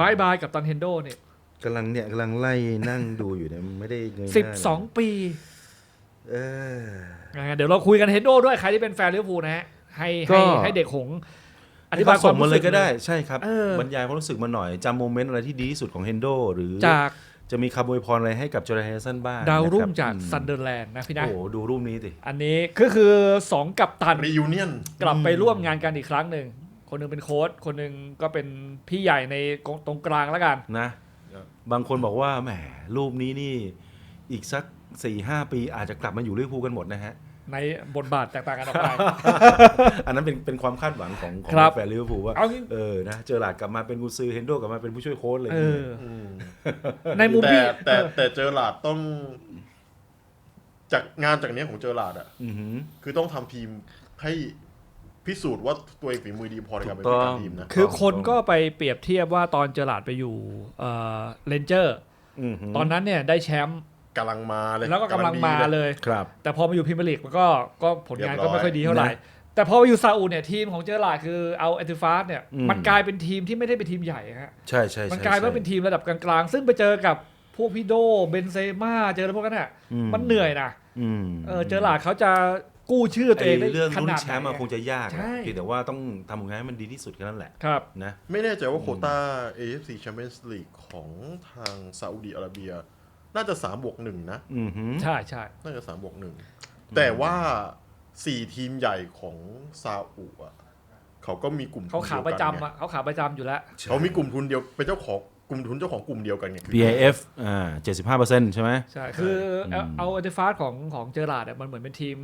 บายบายกับตันเฮนโดเนี่ยกำลังเนี่ยกำลังไล่นั่งดูอยู่เนี่ยไม่ได้เงยหน้าสิบสองปีเออนะฮะเดี๋ยวเราคุยกันเฮนโดด้วยใครที่เป็นแฟนลิเวอร์พูลนะฮะให้ก็ให้ให้เด็กหงส์ออธิธิบาบายยควาส่มงมารู้เลสึยกก็ได้หน่อยใช่ครับเออบรรยายความรู้สึกมาหน่อยจำโมเมนต์อะไรที่ดีที่สุดของเฮนโดหรือจากจะมีคำอวยพรอะไรให้กับจอร์แดนเฮนเดอร์สันบ้างดาวรุ่งนะคบจากอืมซันเดอร์แลนด์นะพี่นะโอ้โหดูรูปนี้สิอันนี้ก็คือสองกัปตันรียูเนียนกลับไปร่วมงานกันอีกครั้งหนึ่ง คนหนึงเป็นโค้ชคนหนึงก็เป็นพี่ใหญ่ในตรงกลางแล้วกันนะ บางคนบอกว่าแหมรูปนี้นี่อีกสัก4ี่หปีอาจจะกลับมาอยู่ลิเวอร์พูลกันหมดนะฮะ ในบทบาทแตกต่างกันออกไป อันนั้นเป็นเป็นความคาดหวังของของครับแฟนลิเวอร์พูลว่าเอางี้เออนะเจอหลาดกลับมาเป็นกุนซือเฮนโดกลับมาเป็นผู้ช่วยโค้ชเลยเออมในมุมแต่พี่แต่แต่เจอหลาดต้องจากงานจากเนี้ยของเจอหลาดอะอือหือคือต้องทำทีมให้ พิสูจน์ว่าตัวเองฝีมือดีพอในการเป็นถูผู้กต้จัองดทีมนะคือคนก็ไปเปรียบเทียบว่าตอนเจอหลาดไปอยู่เลนเจอร์อือหือตอนนั้นเนี่ยได้แชมป์กำลังมาเลยแล้วก็กำลังมาเลยครับ แต่พอมาอยู่พรีเมียร์ลีกมันก็ก็ผลงานเรียบร้ก็อยไม่ค่อยดีเท่าไหร่นะแต่พอมาอยู่ซาอุเนี่ยทีมของเจอหลาดคือเอาแอนติฟาสเนี่ยอืมมันกลายเป็นทีมที่ไม่ได้เป็นทีมใหญ่ฮะใช่ใช่ใช่มันกลายว่าเป็นทีมระดับกลางๆซึ่งไปเจอกับพวกพี่โดเบนเซม่าเจอแล้วพวกนั้นน่ะอืมันเหนื่อยนะอืมเออเจอหลาดเขาจะ กู้ชื่อตัวเองได้ไอ้เรื่องขลุ้นนาดแชไหนมป์อะคงจะยากใช่นะเพียงแต่ว่าต้องทำผลงานให้มันดีที่สุดแค่นั้นแหละครับ นะ ไม่แน่ใจว่าโควต้า AFC Champions League ของทางซาอุดีอาระเบีย น่าจะ3บวกหนึ่งนะ อือหือ ใช่ใช่น่าจะ3บวกหนึ่งแต่ว่าสี่ทีมใหญ่ของซาอุอะเขาก็มีกลุ่มทุนเขาขาประจำเดียวกันไงอะเขาขาประจำอยู่แล้ว เขามีกลุ่มทุนเดียวเป็นเจ้าของ กลุ่มทุนเจ้าของกลุ่มเดียวกันไงคือ BIF อ่าเจ็ดสิบห้าเปอร์เซ็นต์ใช่ไหม ใช่ คือเอาอืมเอาแอนติฟาสของของเจอหลาดเนี่ยมันเหมือนเป็นทีม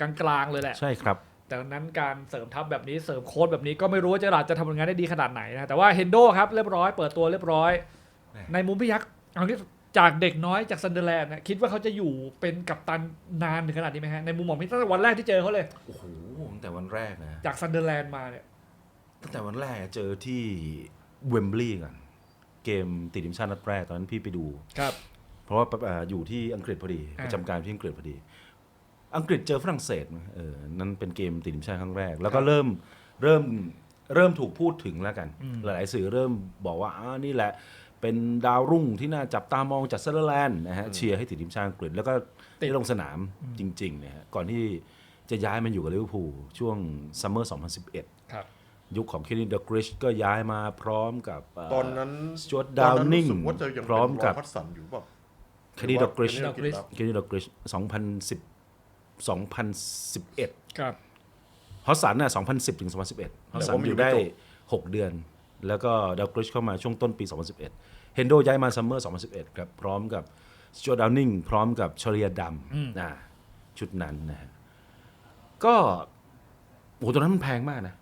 กลางๆเลยแหละ ใช่ครับ แต่นั้นการเสริมทัพแบบนี้เสริมโค้ดแบบนี้ก็ไม่รู้ว่าเจอหลาดจะทำผลงานได้ดีขนาดไหนนะแต่ว่าเฮนโดครับเรียบร้อยเปิดตัวเรียบร้อยแหม่ในมุมพี่ยักษ์เอางี้จากเด็กน้อยจากซันเดอร์แลนด์นะคิดว่าเขาจะอยู่เป็นกัปตันนานถึงขนาดนี้ไหมฮะในมุมมองพี่ตั้งแต่วันแรกที่เจอเขาเลย โอ้โหตั้งแต่วันแรกนะจากซันเดอร์แลนด์มาเนี่ยตั้งแต่วันแรกเจอที่เวมบลีย์กัน เกมติดทีมชาตินัดแรกตอนนั้นพี่ไปดู ครับ เพราะว่าอ่าอยู่ที่อังกฤษพอดีอ่า ประจำการที่อังกฤษพอดี อังกฤษเจอฝรั่งเศสมั้ยเออนั่นเป็นเกมติดทีมชาติครั้งแรก แล้วก็เริ่มเริ่มเริ่มถูกพูดถึงแล้วกัน หลายๆสื่อเริ่มบอกว่าอ่านี่แหละ เป็นดาวรุ่งที่น่าจับตามองจากเซเ e อร์แลนด์นะฮะเชียร์ให้ติดทีมชาติอังกฤษแล้วก็ได้ลงสนามจริงๆเนี่ยฮะก่อนที่จะย้ายมาอยู่กับลิเวอร์พูลช่วงซัมเมอร์ 2011 ครับ ยุคของเคนนี่เดอะกริชก็ย้ายมาพร้อมกับเตอนนั้นสจวตตดาอนวนั้นนิงรู้สึกว่าจะยังพร้อมกับพัดสันอยู่เปล่าเคนนี่เดอะกริชหอว่า Kenny Dalglish เคนนี่เดอะกริช2010 2011ครับฮอสสันน่ะ2010ถึง2011ฮอสสันอยู่ได้6เดือน แล้วก็ดาวกริชเข้ามาช่วงต้นปี2011เฮนโดย้ายมาซัมเมอร์2011ครับพร้อมกับสจวตดาวนิงพร้อมกับชอริยาดัมนะชุดนั้นนะฮะก็โอ้โหตัวนั้นมันแพงมากนะ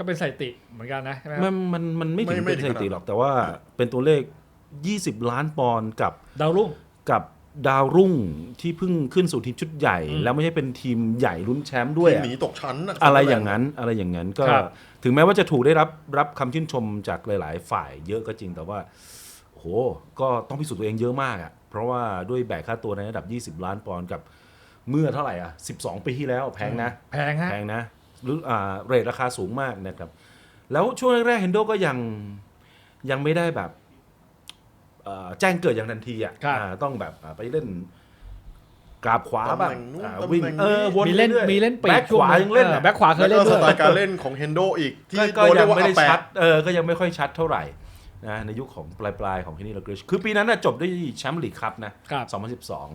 ก็เป็นสถิติเหมือนกันนะใช่ไหมคมัรับนมันมันไม่ถึงไม่ไม่เป็นสถิติถึงขนาดหรอกแต่ว่าเป็นตัวเลข 20 ล้านปอนด์กับดาวรุ่ง กับดาวรุ่งที่เพิ่งขึ้นสู่ทีมชุดใหญ่ อืมแล้วไม่ใช่เป็นทีมใหญ่ลุ้นแชมป์ด้วยทีมอะหนีตกชั้นน่อะไรอย่างนั้นอะไรอย่างนั้นก็ ครับ ถึงแม้ว่าจะถูกได้รับรับคำชื่นชมจากหลาย ๆ ฝ่ายเยอะก็จริงแต่ว่าโหก็ต้องพิสูจน์ตัวเองเยอะมากอะ่ะเพราะว่าด้วยแบกค่าตัวในระดับ 20 ล้านปอนด์กับเมื่อเท่าไหร่อะ 12 ปีที่แล้วแพงนะ แพงฮะ แพงนะหรืออ่า เรทราคาสูงมากนะครับ แล้วช่วงแรกๆเฮนโดก็ยังยังไม่ได้แบบเอ่อแจ้งเกิดอย่างทันทีอะครับอ่าต้องแบบอ่าไปเล่นกราบขวาบ้างตำแหน่งนู้นอ่าตำแหน่งวิ่งนี้เออวนมีเล่นรื่อยๆมีเล่นปีกแบ็คช่วขวายังเล่นอออะแบ็คขวาเคยแล้เล่วนก็ด้สวยไตล์การเล่นของเฮนโดอีก ที่ก็โดก็นเรียัยงกว่าไม่ได้อาแปะชัดเออก็ยังไม่ค่อยชัดเท่าไหร่นะในยุคของปลายปลายๆของเคนนี่ลากริชคือปีนั้นน่ะจบด้วยแชมป์ลีกครับนะครับ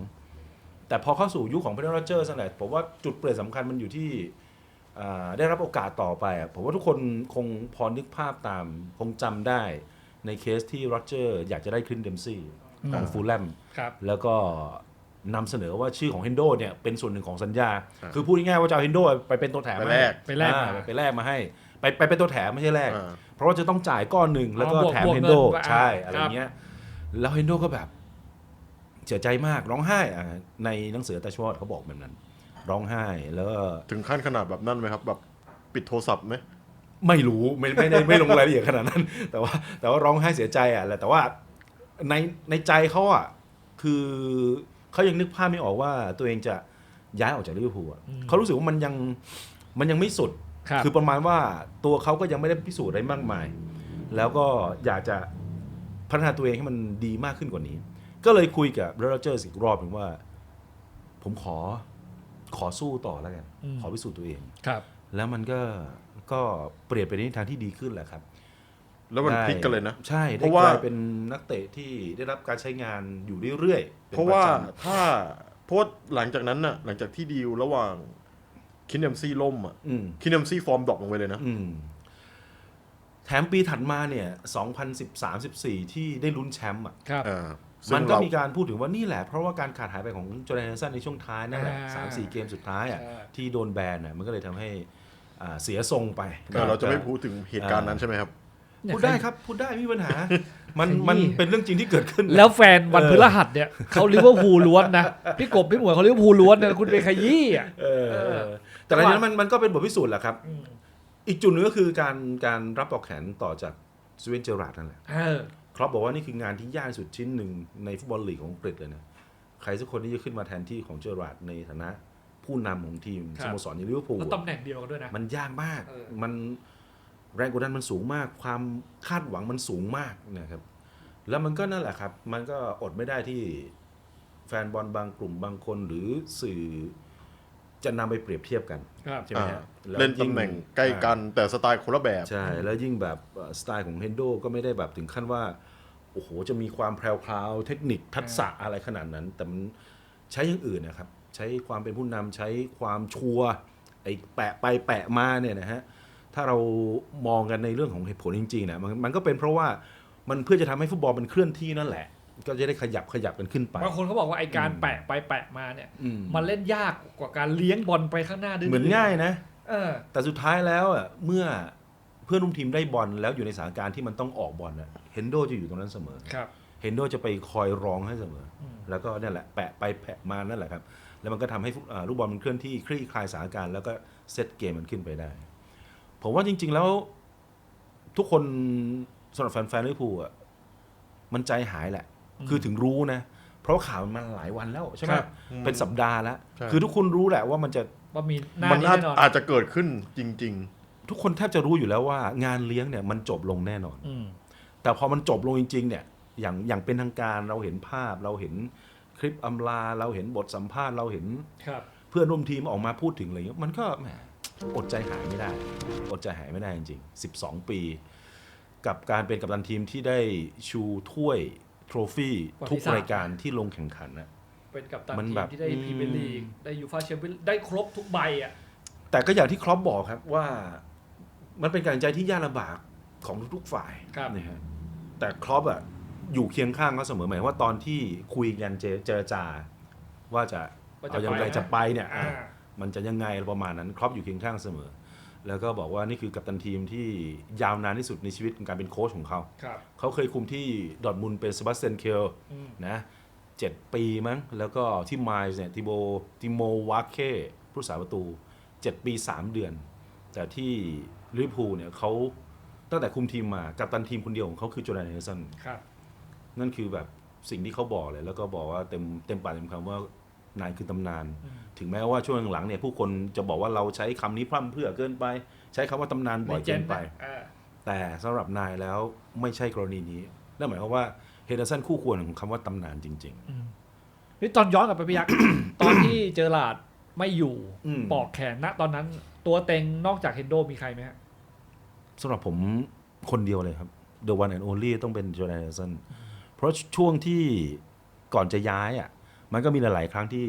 2012 แต่พอเข้าสู่ยุคของเพเดอร์โรเจอร์นั่นแหละผมว่าจุดเปลี่ยนสำคัญมันอยู่ที่อ่า ได้รับโอกาสต่อไปอะผมว่าทุกคนคงพอนึกภาพตาม คงจำได้ในเคสที่โรเจอร์อยากจะได้คลินเดมซี่ของฟูลแลมครับแล้วก็นำเสนอว่าชื่อของเฮนโดเนี่ยเป็นส่วนหนึ่งของสัญญาอ่าคือพูดง่ายๆว่าจะเอาเฮนโดไปเป็นตัวแถมไปมาแลให้กไปแลกอ่ามาไปแลกมาให้ไปไปเป็นตัวแถมไม่ใช่แลกอ่าเพราะว่าจะต้องจ่ายก้อนหนึ่งแล้วก็บวกแถมบวกเฮนโดเงินว่าใช่อ่าอะไรครับเงี้ยแล้วเฮนโดก็แบบเสียใจมากร้องไห้อะในหนังสือตาชวดเขาบอกแบบนั้น ร้องไห้แล้วก็ถึงขั้นขนาดแบบนั้นไหมครับ แบบปิดโทรศัพท์ไหมไม่รู้ไม่ไม่ได้ไม่ลงรายละเอียดขนาดนั้น แต่ว่าแต่ว่าร้องไห้เสียใจอะแหละแต่ว่าในในใจเขาอะคือเขายังนึกภาพไม่ออกว่าตัวเองจะย้ายออกจากลิเวอร์พูลอะเขารู้สึกว่ามันยังมันยังไม่สุดครับคือประมาณว่าตัวเขาก็ยังไม่ได้พิสูจน์อะไรมากมาย แล้วก็อยากจะพัฒนาตัวเองให้มันดีมากขึ้นกว่านี้ ก็เลยคุยกับโรเจอร์สอีกรอบหนึ่งว่า ผมขอ ขอสู้ต่อแล้วกันอืมขอพิสูจน์ตัวเองครับ แล้วมันก็ก็เปลี่ยนไปในทางที่ดีขึ้นแหละครับแล้วมันได้พลิกกันเลยนะ ใช่เพได้ราะกว่าลายเป็นนักเตะที่ได้รับการใช้งานอยู่เรื่อยๆป็นเพราะว่าปจำถ้าเพราะว่าหลังจากนั้นน่ะ หลังจากที่ดีลระหว่างคินเนมซี่ล่มอะอืมคินเนมซี่ฟอร์มดรอปลงไปเลยนะอืมแถมปีถัดมาเนี่ย 2013-14 ที่ได้ลุ้นแชมป์อะครับอ่ามัซึ่นงก็เรามีการพูดถึงว่านี่แหละ เพราะว่าการขาดหายไปของจอร์แดนสันในช่วงท้ายนั่นแหละอ่าสามสี่เกมสุดท้ายอะใช่ที่โดนแบนอะมันก็เลยทำให้อ่าเสียทรงไปแต่เราจะไม่พูดถึงเหตุการณ์นั้นใช่ไหมครับพูดได้ครับพูดได้ไม่มีปัญหา มันขยี้มันเป็นเรื่องจริงที่เกิดขึ้น แล้วแฟนวันเออพฤหัสเนี่ยเขาลิเวอร์พูลล้วนนะพี่กบพี่หมวยเขาลิเวอร์พูลล้วนนะคุณไปขยี้อะเออแต่หลังจากนั้นมันมันก็เป็นบทพิสูจน์แหละครับอืมอีกจุดหนึงก็คือการการรับปลอกแขนต่อจากสเวนเจอราร์ดนั่นแหละเออ ครอปบอกว่านี่คืองานที่ยากที่สุดชิ้นหนึ่งในฟุตบอลลีกของอังกฤษเลยนะ ใครสักคนที่จะขึ้นมาแทนที่ของเจอราร์ดในฐานะผู้นำของทีมครัสบ โมสรในลิเวอร์พูลแล้วตำแหน่งเดียวกันด้วยนะ มันยากมาก เออ มันแรงกดดันมันสูงมาก ความคาดหวังมันสูงมากนะครับ แล้วมันก็นั่นแหละครับ มันก็อดไม่ได้ที่แฟนบอลบางกลุ่มบางคนหรือสื่อ จะนำไปเปรียบเทียบกันครับ ใช่ไหมอ่าฮะแวเล่นยิ่ตำแหน่งใกล้กันแต่สไตล์คนละแบบ ใช่ แล้วยิ่งแบบเอ่อสไตล์ของเฮนโดก็ไม่ได้แบบถึงขั้นว่า โอ้โห จะมีความแพรวๆเทคนิคทักษะอะไรขนาดนั้น แต่มันใช้อย่างอื่นนะครับ ใช้ความเป็นผู้นำใช้ความชัวร์ไอ้แปะไปแปะมาเนี่ยนะฮะ ถ้าเรามองกันในเรื่องของเหตุผลจริงๆนะมันมันก็เป็นเพราะว่ามันเพื่อจะทำให้ฟุตบอลมันเคลื่อนที่นั่นแหละ ก็จะได้ขยับขยับกันขึ้นไปบางคนเขาบอกว่าไอการแปะไปแปะมาเนี่ยอืมมันเล่นยากกว่าการเลี้ยงบอลไปข้างหน้าดื้อๆเหมือนง่ายนะเออแต่สุดท้ายแล้วอะเมื่อเพื่อนร่วมทีมได้บอลแล้วอยู่ในสถานการณ์ที่มันต้องออกบอลอะเฮนโดจะอยู่ตรงนั้นเสมอครับเฮนโดจะไปคอยร้องให้เสมออมแล้วก็เนี่ยแหละแปะไปแปะมานั่นแหละครับ แล้วมันก็ทำให้ฟุตอ่าลูกบอลมันเคลื่อนที่คลี่คลายสถานการณ์แล้วก็เซตเกมมันขึ้นไปได้ ผมว่าจริง ๆ แล้วทุกคนสำหรับแฟนๆลิเวอร์พูลอะมันใจหายแหละ คือถึงรู้นะ เพราะว่าข่าวมันมาหลายวันแล้วใช่ไหมครับเป็นสัปดาห์แล้ว ใช่ คือทุกคนรู้แหละว่ามันจะ ว่ามีหน้ามันนี้อาจแน่นอนอาจจะเกิดขึ้นจริง ทุกคนแทบจะรู้อยู่แล้วว่างานเลี้ยงเนี่ยมันจบลงแน่นอน อืม แต่พอมันจบลงจริง ๆ เนี่ย อย่างอย่างเป็นทางการเราเห็นภาพ เราเห็นคลิปอำลา เราเห็นบทสัมภาษณ์เราเห็นครับ เพื่อนร่วมทีมออกมาพูดถึงอะไรเงี้ยมันก็แหมอดใจหายไม่ได้ อดใจหายไม่ได้จริงๆ 12 ปี กับการเป็นกัปตันทีมที่ได้ชูถ้วย โทรฟี่ทุกรายการที่ลงแข่งขันนะ เป็นกัปตันมันทีแบมบที่ได้พรีเมียร์ลีกอืม ได้ยูฟ่าแชมเปี้ยนได้ครบทุกใบอะ แต่ก็อย่างที่ครอปบอกครับว่ามันเป็นการตัดสินใจที่ยากลำบากของทุกๆฝ่ายครับ นะฮะแต่ครอปอะอยู่เคียงข้างเขาเสมอหมายว่าตอนที่คุยกันเจเจรจา ว่าจะว่าจะเอายังไงไปนะ จะไปเนี่ยอ่าอะมันจะยังไงประมาณนั้นครอปอยู่เคียงข้างเสมอ แล้วก็บอกว่านี่คือกัปตันทีมที่ยาวนานที่สุดในชีวิตของการเป็นโค้ชของเขา ครับ เขาเคยคุมที่ดอร์ทมุนด์เป็นเซบาสเตียนเคลอืม นะเจ็ดปีมั้ง แล้วก็ที่ไมล์เนี่ยติโบติโมวาเก้ผู้สาประตูเจ็ดปีสามเดือน แต่ที่ลิเวอร์พูลเนี่ยเขาตั้งแต่คุมทีมมา กัปตันทีมคนเดียวของเขาคือโจแดนเฮนเดอร์สัน ครับ นั่นคือแบบสิ่งที่เขาบอกเลย แล้วก็บอกว่าเต็มเต็มปากเต็มคำว่า นายคือตำนานอืมถึงแม้ว่าช่วงหลังเนี่ยผู้คนจะบอกว่าเราใช้คำนี้พร่ำเพรื่อเกินไป ใช้คำว่าตำนานบ่อยเกินไปอ่าแต่สำหรับนายแล้วไม่ใช่กรณีนี้นั่นหมายความว่าเฮนเดอร์สันคู่ควรของคำว่าตำนานจริงนี่ตอนย้อนกลับไปพี่ยักษ์ตอนที่เจอหลาดไม่อยู่อืมปอกแขนณตอนนั้นตัวเต็งนอกจากเฮนโดมีใครไหมฮะๆสำหรับผมคนเดียวเลยครับ The one and only ต้องเป็นโจแดนเฮนเดอร์สันเพราะช่วงที่ก่อนจะย้ายอะ มันก็มีหลายๆครั้งที่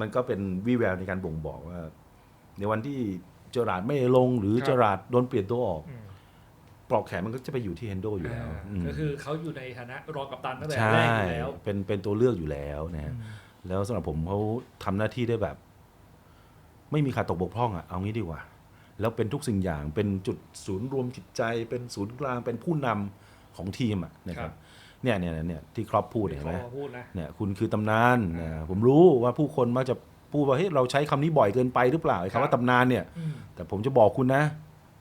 มันก็เป็นวิแววในการบ่งบอกว่า ในวันที่เจอราร์ดไม่ลงหรือครับเจอราร์ดโดนเปลี่ยนตัวออกอืมปลอกแขนมันก็จะไปอยู่ที่เฮนโดอยู่แล้วอ่ามก็คือเขาอยู่ในฐานะรองกัปตันตั้งแต่ใช่แรกอยู่แล้วเป็นเป็นตัวเลือกอยู่แล้วนะฮะอืมแล้วสำหรับผมเขาทำหน้าที่ได้แบบ ไม่มีขาดตกบกพร่องอะเอางี้ดีกว่า แล้วเป็นทุกสิ่งอย่างเป็นจุดศูนย์รวมจิตใจ เป็นศูนย์กลางเป็นผู้นำของทีมอะนะครับ เนี่ยเนี่ยเนี่ยที่ครอปพูดเห็นไหมเขาพูดนะเนี่ยคุณคือตำนานนะผมรู้ว่าผู้คนมักจะพูดว่าเฮ้ยเราใช้คำนี้บ่อยเกินไปหรือเปล่าไอ้ครับคำว่าตำนานเนี่ยอืมแต่ผมจะบอกคุณนะ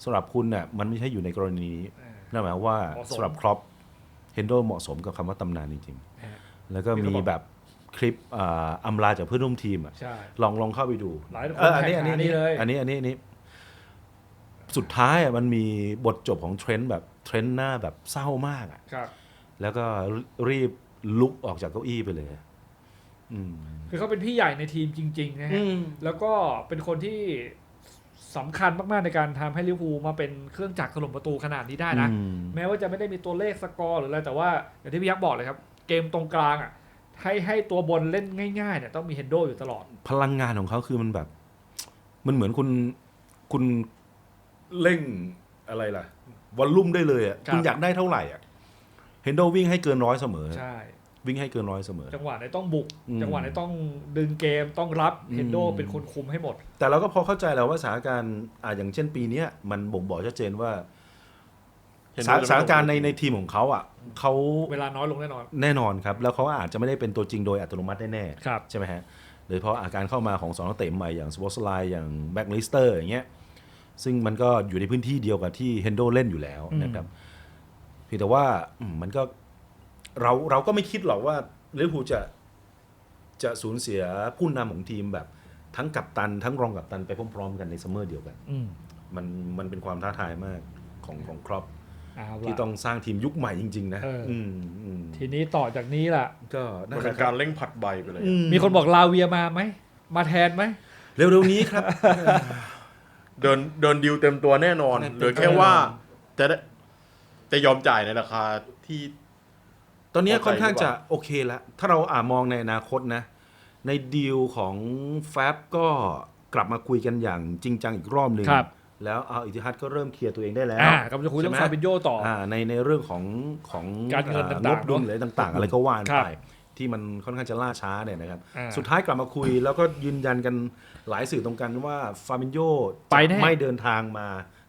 สำหรับคุณเนี่ยมันไม่ใช่อยู่ในกรณีนี้อ่านั่นหมายความว่าเหมาะสมสำหรับครอปเฮนโดเหมาะสมกับคำว่าตำนานจริงฮะๆแล้วก็มีมีเขาบอกแบบคลิปอ่าอำลาจากเพื่อนร่วมทีมอะใช่ลองลองเข้าไปดูหลายคนเอออันนี้อันนี้แท็กหานี่เลยอันนี้อันนี้อันนี้สุดท้ายอะมันมีบทจบของเทรนด์แบบเทรนด์หน้าแบบเศร้ามากอะครับ แล้วก็รีบลุกออกจากเก้าอี้ไปเลยอืมคือเขาเป็นพี่ใหญ่ในทีมจริงๆนะฮะแล้วก็เป็นคนที่สำคัญมากๆในการทำให้ลิเวอร์พูลมาเป็นเครื่องจักรถล่มประตูขนาดนี้ได้นะอืมแม้ว่าจะไม่ได้มีตัวเลขสกอร์หรืออะไรแต่ว่าอย่างที่พี่ยักษ์บอกเลยครับ เกมตรงกลางอะให้ให้ตัวบนเล่นง่ายๆเนี่ยต้องมีเฮนโดอยู่ตลอด พลังงานของเขาคือมันแบบ มันเหมือนคุณคุณเร่งอะไรล่ะวอลลุ่มได้เลยอะครับคุณอยากได้เท่าไหร่อะ เฮนโดวิ่งให้เกินร้อยเสมอ ใช่ วิ่งให้เกินร้อยเสมอ จังหวะไหนต้องบุก อืมจังหวะไหนต้องดึงเกมต้องรับอืม เฮนโดเป็นคนคุมให้หมด แต่เราก็พอเข้าใจแล้วว่าสถานการณ์อ่าอย่างเช่นปีเนี้ยมันบ่งบอกชัดเจนว่าเห็นสถาด้วยสถานการณ์ในในทีมของเขาอะเขาเวลาน้อยลงแน่นอนแน่นอนครับ แล้วเขาอาจจะไม่ได้เป็นตัวจริงโดยอัตโนมัติแน่ครับ ๆใช่ไหมฮะโดยเฉพาะอาการเข้ามาของสองนักเตะใหม่อย่างสปอร์ตไลน์อย่างแบ็กลิสเตอร์อย่างเงี้ยซึ่งมันก็อยู่ในพื้นที่เดียวกับที่เฮนโดเล่นอยู่แล้วอืมนะครับเพียงแต่ว่าอืมมันก็เราเราก็ไม่คิดหรอกว่าลิเวอร์พูลจะจะสูญเสียผู้นำของทีมแบบ ทั้งกัปตัน ทั้งรองกัปตันไปพร้อมๆกันในซัมเมอร์เดียวกันอืมมันมันเป็นความท้าทายมากของของครอปเอาที่ละต้องสร้างทีมยุคใหม่จริง ๆ นะเอออืมอืมทีนี้ต่อจากนี้ล่ะ ก็นั่มันนแหเป็ละนคการับรเร่งผัดใบไปเลยอืมีคนบอกลาเวียมาไหม มาแทนไหม เร็วๆนี้ครับ เดินเดินดิวเต็มตัวแน่นอนเต็มตัวเหลือแค่ว่าจะได้ จะยอมจ่ายในราคาที่ ตอนนี้เข้าใจค่อนข้างดีกว่าจะโอเคแล้วถ้าเราอ่ามองในอนาคตนะ ในดีลของแฟบก็กลับมาคุยกันอย่างจริงจังอีกรอบหนึ่งครับ แล้วเอาอิติฮัดก็เริ่มเคลียร์ตัวเองได้แล้ว อ่ากำลังจะคุยเรื่องใช่ไหมฟาบินโยต่อออ่าในในเรื่องของของการเงินอ่ต่างๆงบดุลเนอะหรือต่าง ๆ อะไรก็ว่านครับไปที่มันค่อนข้างจะล่าช้าเนี่ยนะครับ อ่าสุดท้ายกลับมาคุยแล้วก็ยืนยันกันหลายสื่อตรงกันว่าฟาบินโยไปแน่ ไม่เดินทางมา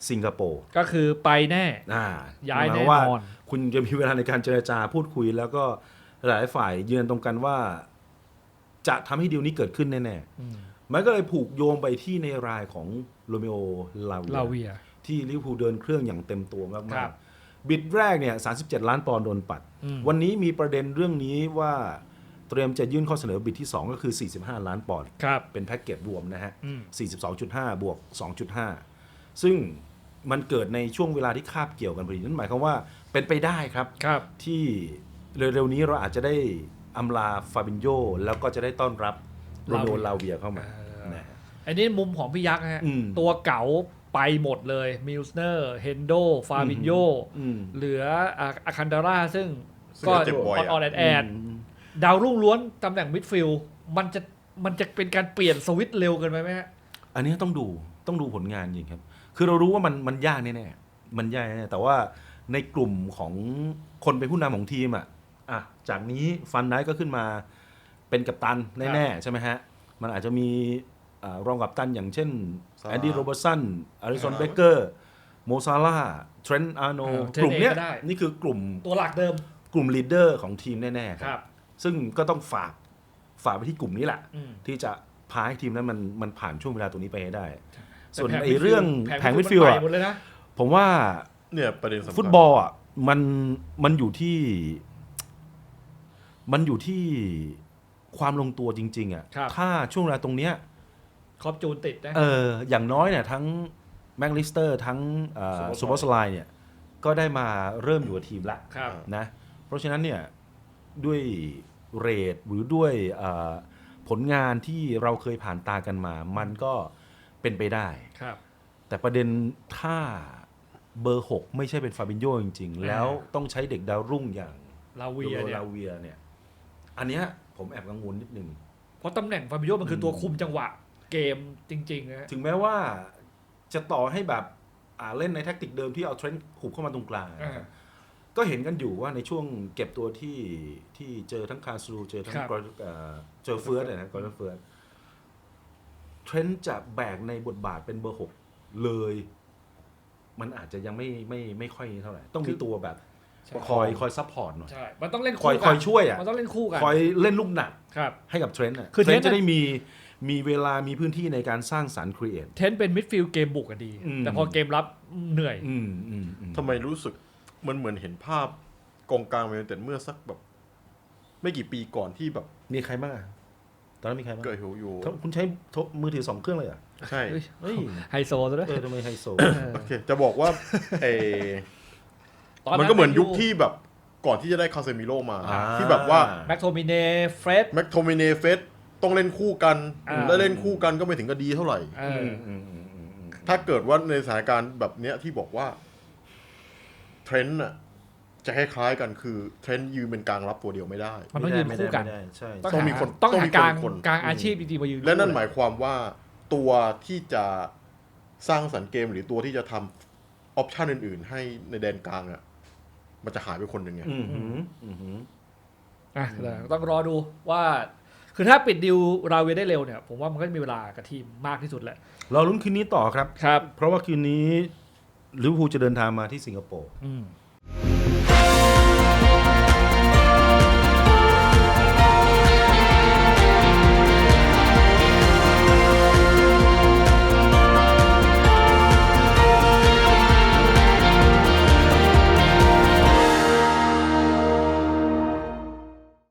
สิงคโปร์ก็คือไปแน่ อ่าย้ายหมแน่ว่านอนคุณจะมีเวลาในการเจรจาพูดคุย แล้วก็หลายฝ่ายยืนยันตรงกันว่า จะทำให้ดีลนี้เกิดขึ้นแน่อืมๆมันก็เลยผูกโยงไปที่ในรายของโรเมโอลาลาเวีเวียยที่ลิเวอร์พูลเดินเครื่องอย่างเต็มตัวมาครักบๆบิดแรกเนี่ย37 ล้านปอนด์โดนปัด อืมวันนี้มีประเด็นเรื่องนี้ว่าเตรียมจะยื่นข้อเสนอบิดที่ 2 ก็คือ 45 ล้านปอนด์ครับเป็นแพ็กเกจรวมนะฮะ อืม42.5 บวก 2.5 ซึ่ง มันเกิดในช่วงเวลาที่คาบเกี่ยวกันพอดีนั่นหมายความว่าเป็นไปได้ครับ ครับ ที่เร็วๆนี้เราอาจจะได้อำลาฟาบินโยแล้วก็จะได้ต้อนรับโรลาโนเวียลาเวียเข้ามาเออนะฮะ อันนี้มุมของพี่ยักษ์นะฮะ อืมตัวเก๋าไปหมดเลยมิลสเนอร์เฮนโดฟาบินโยอืม เหลืออาอาคันดาร่าซึ่งซึ่งก็ก็เจ็บบ่อยออะอนแอดแอดอืมดาวรุ่งล้วนตำแหน่งมิดฟิลด์มันจะมันจะเป็นการเปลี่ยนสวิตช์เร็วเกินไปไหมฮะ อันนี้ต้องดูต้องดูผลงานจริงครับ คือเรารู้ว่ามันมันยากแน่ๆมันยากแน่ๆแต่ว่าในกลุ่มของคนเป็นผู้นำของทีมอะอะจากนี้ฟันไนท์ก็ขึ้นมาเป็นกัปตันแน่ๆใช่ไหมฮะ มันอาจจะมีอ่ารองกัปตันอย่างเช่นซาร่า แอนดี้โรเบอร์สันอาริสันอ่าเบเกอร์โมซาร่าเทรนต์อาร์โนเออเทรนต์กลุ่มเนี้ยเองก็ได้ นี่คือกลุ่มตัวหลักเดิมกลุ่มลีดเดอร์ของทีมแน่ๆครับ ซึ่งก็ต้องฝากฝากไปที่กลุ่มนี้แหละ อืม ที่จะพาให้ทีมนั้นมันมันผ่านช่วงเวลาตรงนี้ไปให้ได้แต่ ส่วนแผงไอ้เรื่อง midfield แผงมิดฟิลด์มันอะไปหมดเลยนะผมว่าเนี่ยประเด็นสำคัญฟุตบอลอะมันมันอยู่ที่ มันอยู่ที่ความลงตัวจริง ๆอะครับ ถ้าช่วงเวลาตรงเนี้ยครอบจูนติดนะ เอออย่างน้อยเนี่ยทั้งแม็กลิสเตอร์ทั้งซูเปอร์สไลน์เนี่ย ก็ได้มาเริ่มอยู่กับทีมละครับ นะเพราะฉะนั้นเนี่ยด้วยเรทหรือด้วยเอ่อผลงานที่เราเคยผ่านตากันมา มันก็ เป็นไปได้ ครับ แต่ประเด็นถ้าเบอร์ 6 ไม่ใช่เป็นฟาบินโยจริง ๆ แล้วต้องใช้เด็กดาวรุ่งอย่างลาเวียโรเนี่ย ลาเวียเนี่ย อันเนี้ยผมแอบกังวลนิดนึง เพราะตำแหน่งฟาบิโยมันคือตัวคุมจังหวะ เกมจริงๆนะฮะ ถึงแม้ว่าจะต่อให้แบบอ่าเล่นในแท็กติกเดิมที่เอาเทรนด์ขุบเข้ามาตรงกลางอ่าก็เห็นกันอยู่ว่าในช่วงเก็บตัวที่ที่เจอทั้งคาซูเจอทั้งครับกรเอ่อเจอเฟิร์สนะกรเฟิร์ส เทรนด์จะแบกในบทบาทเป็นเบอร์หกเลย มันอาจจะยังไม่ไม่ไม่ค่อยเท่าไหร่ ต้องมีตัวแบบใช่คอยคอยซัพพอร์ตหน่อย ใช่ มันต้องเล่นคอยคู่คกัอยช่วยอะ มันต้องเล่นคู่กัน คอยเล่นลูกหนักครับ ให้กับเทรนด์อะคือเทรนด์เทรนด์จะได้มีมีเวลามีพื้นที่ในการสร้างสรรค์ครีเอท เทนเป็นมิดฟิลด์เกมบุกอะดี อืม แต่พอเกมรับเหนื่อย อืมอืมอืมทำไมรู้สึกมันเหมือนเห็นภาพกองกลางแมนยูแต่เมื่อสักแบบ ไม่กี่ปีก่อนที่แบบ มีใครบ้างอะ ตอนนั้นมีใครบ้างเกิดหิวอยู่คุณใช้โทรมือถือสองเครื่องเลยเหรอะใช่เฮ้ยเฮ้ยไฮโซซะด้วย เออทำไมไฮโซ โอเค จะบอกว่าเออตอนมันก็เหมือนยุคที่แบบก่อนที่จะได้คาเซมิโร่มา อ่า ที่แบบว่าแม็กโทมิเนเฟรด แม็กโทมิเนเฟสต้องเล่นคู่กันอ่า แล้วเล่นคู่กันก็ไม่ถึงกับดีเท่าไหร่ เอออืมอืมอืมอืมถ้าเกิดว่าในสถานการณ์แบบเนี้ยที่บอกว่าเทรนด์อะ จะคล้ายๆกันคือเทรนด์ยืนเป็นกลางรับตัวเดียวไม่ได้มันต้องยืนคู่กัน ไม่ได้ไม่ได้ใช่ ต้องต้องหามีคนต้องต้องหามีกลางคน กลางอาชีพจริงๆมายืนและนั่นคู่หมายความว่าตัวที่จะสร้างสรรค์เกมหรือตัวที่จะทำออปชันอื่น ๆ ให้ในแดนกลางอะมันจะหายไปคนหนึ่งไงอืมหืมอืมหืมอะเดี๋ยวต้องรอดูว่า คือถ้าปิดดิวราเวได้เร็วเนี่ย ผมว่ามันก็จะมีเวลากับทีมมากที่สุดแหละ เราลุ้นคืนนี้ต่อครับ ครับ เพราะว่าคืนนี้ลิเวอร์พูลจะเดินทางมาที่สิงคโปร์ อืม